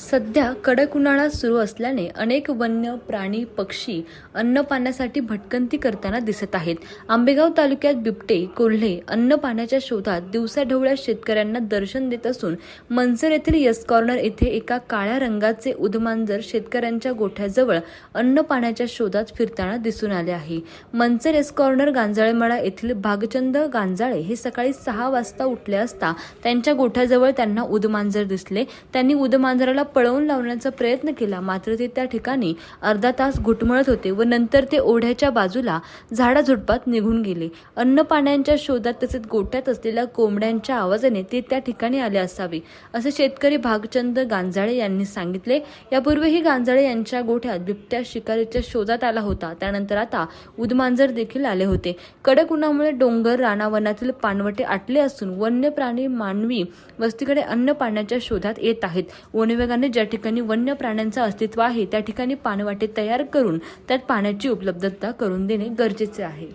सध्या कडक उन्हाळा सुरू असल्याने अनेक वन्य प्राणी पक्षी अन्न पाण्यासाठी भटकंती करताना दिसत आहेत. आंबेगाव तालुक्यात बिबटे कोल्हे अन्न पाण्याच्या शोधात दिवसाढवळ्या शेतकऱ्यांना दर्शन देत असून मनसर येथील यस कॉर्नर येथे एका काळ्या रंगाचे उदमांजर शेतकऱ्यांच्या गोठ्याजवळ अन्न पाण्याच्या शोधात फिरताना दिसून आले आहे. मनसर यस कॉर्नर गांजाळेमळा येथील भागचंद गांजाळे हे सकाळी सहा वाजता उठले असता त्यांच्या गोठ्याजवळ त्यांना उदमांजर दिसले त्यांनी उदमांजराला पळवून लावण्याचा प्रयत्न केला. मात्र ते त्या ठिकाणी अर्धा तास घुटमळत होते व नंतर ते ओढ्याच्या बाजूला झाडाझुडपात निघून गेले. अन्न पाण्याच्या शोधात तसेच गोठ्यात असलेल्या कोंबड्यांच्या आवाजाने ते त्या ठिकाणी आले असावे असे शेतकरी भागचंद गांजाळे यांनी सांगितले. यापूर्वीही गांजाळे यांच्या गोठ्यात बिबट्या शिकारीच्या शोधात आला होता. त्यानंतर आता उदमांजर देखील आले होते. कडक उन्हामुळे डोंगर रानावनातील पानवटे आटले असून वन्य प्राणी मानवी वस्तीकडे अन्न पाण्याच्या शोधात येत आहेत. वनविभाग विभागाने ज्या ठिकाणी वन्य प्राण्यांचं अस्तित्व आहे त्या ठिकाणी पाणवाटे तयार करून त्यात पाण्याची उपलब्धता करून देणे गरजेचे आहे.